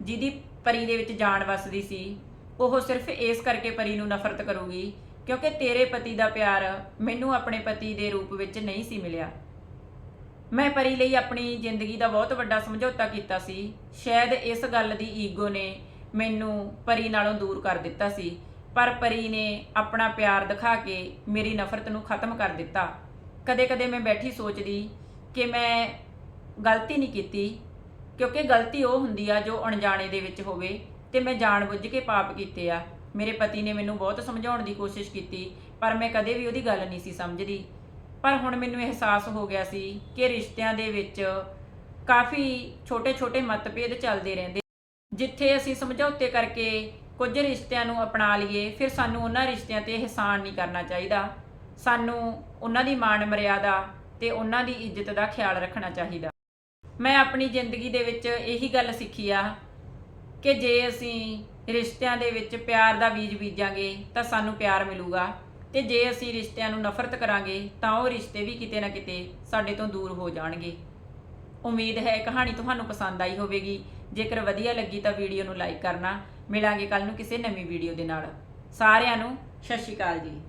ਜਿਹਦੀ ਪਰੀ ਦੇ ਵਿੱਚ ਜਾਨ ਵਸਦੀ ਸੀ, ਉਹ ਸਿਰਫ ਇਸ ਕਰਕੇ ਪਰੀ ਨੂੰ ਨਫ਼ਰਤ ਕਰੂਗੀ ਕਿਉਂਕਿ ਤੇਰੇ ਪਤੀ ਦਾ ਪਿਆਰ ਮੈਨੂੰ ਆਪਣੇ ਪਤੀ ਦੇ ਰੂਪ ਵਿੱਚ ਨਹੀਂ ਸੀ ਮਿਲਿਆ। ਮੈਂ ਪਰੀ ਲਈ ਆਪਣੀ ਜ਼ਿੰਦਗੀ ਦਾ ਬਹੁਤ ਵੱਡਾ ਸਮਝੌਤਾ ਕੀਤਾ ਸੀ। ਸ਼ਾਇਦ ਇਸ ਗੱਲ ਦੀ ਈਗੋ ਨੇ ਮੈਨੂੰ ਪਰੀ ਨਾਲੋਂ ਦੂਰ ਕਰ ਦਿੱਤਾ ਸੀ। ਪਰ ਪਰੀ ਨੇ ਆਪਣਾ ਪਿਆਰ ਦਿਖਾ ਕੇ ਮੇਰੀ ਨਫ਼ਰਤ ਨੂੰ ਖਤਮ ਕਰ ਦਿੱਤਾ। ਕਦੇ-ਕਦੇ ਮੈਂ ਬੈਠੀ ਸੋਚਦੀ ਕਿ ਮੈਂ ਗਲਤੀ ਨਹੀਂ ਕੀਤੀ, ਕਿਉਂਕਿ ਗਲਤੀ ਉਹ ਹੁੰਦੀ ਆ ਜੋ ਅਣਜਾਣੇ ਦੇ ਵਿੱਚ ਹੋਵੇ ਤੇ ਮੈਂ ਜਾਣਬੁੱਝ ਕੇ ਪਾਪ ਕੀਤੇ ਆ। ਮੇਰੇ ਪਤੀ ਨੇ ਮੈਨੂੰ ਬਹੁਤ ਸਮਝਾਉਣ ਦੀ ਕੋਸ਼ਿਸ਼ ਕੀਤੀ, ਪਰ ਮੈਂ ਕਦੇ ਵੀ ਉਹਦੀ ਗੱਲ ਨਹੀਂ ਸੀ ਸਮਝਦੀ। ਪਰ ਹੁਣ ਮੈਨੂੰ ਅਹਿਸਾਸ ਹੋ ਗਿਆ ਸੀ ਕਿ ਰਿਸ਼ਤਿਆਂ ਦੇ ਵਿੱਚ ਕਾਫੀ ਛੋਟੇ-ਛੋਟੇ ਮਤਭੇਦ ਚੱਲਦੇ ਰਹਿੰਦੇ। ਜਿੱਥੇ ਅਸੀਂ ਸਮਝੌਤੇ ਕਰਕੇ ਕੁਝ ਰਿਸ਼ਤਿਆਂ ਨੂੰ ਅਪਣਾ ਲਈਏ, ਫਿਰ ਸਾਨੂੰ ਉਹਨਾਂ ਰਿਸ਼ਤਿਆਂ ਤੇ ਇਹਸਾਨ ਨਹੀਂ ਕਰਨਾ ਚਾਹੀਦਾ। ਸਾਨੂੰ ਉਹਨਾਂ ਦੀ ਮਾਣ ਮਰਿਆਦਾ ਤੇ ਉਹਨਾਂ ਦੀ ਇੱਜ਼ਤ ਦਾ ਖਿਆਲ ਰੱਖਣਾ ਚਾਹੀਦਾ। ਮੈਂ ਆਪਣੀ ਜ਼ਿੰਦਗੀ ਦੇ ਵਿੱਚ ਇਹੀ ਗੱਲ ਸਿੱਖੀ ਆ ਕਿ ਜੇ ਅਸੀਂ ਰਿਸ਼ਤਿਆਂ ਦੇ ਵਿੱਚ ਪਿਆਰ ਦਾ ਬੀਜ ਬੀਜਾਂਗੇ, ਤਾਂ ਸਾਨੂੰ ਪਿਆਰ ਮਿਲੂਗਾ। ਤੇ ਜੇ ਅਸੀਂ ਰਿਸ਼ਤਿਆਂ ਨੂੰ ਨਫ਼ਰਤ ਕਰਾਂਗੇ, ਤਾਂ ਉਹ ਰਿਸ਼ਤੇ ਵੀ ਕਿਤੇ ਨਾ ਕਿਤੇ ਸਾਡੇ ਤੋਂ ਦੂਰ ਹੋ ਜਾਣਗੇ। ਉਮੀਦ ਹੈ ਕਹਾਣੀ ਤੁਹਾਨੂੰ ਪਸੰਦ ਆਈ ਹੋਵੇਗੀ। ਜੇਕਰ ਵਧੀਆ ਲੱਗੀ ਤਾਂ ਵੀਡੀਓ ਨੂੰ ਲਾਈਕ ਕਰਨਾ। ਮਿਲਾਂਗੇ ਕੱਲ ਨੂੰ ਕਿਸੇ ਨਵੀਂ ਵੀਡੀਓ ਦੇ ਨਾਲ। ਸਾਰਿਆਂ ਨੂੰ ਸਤਿ ਸ਼੍ਰੀ ਅਕਾਲ ਜੀ।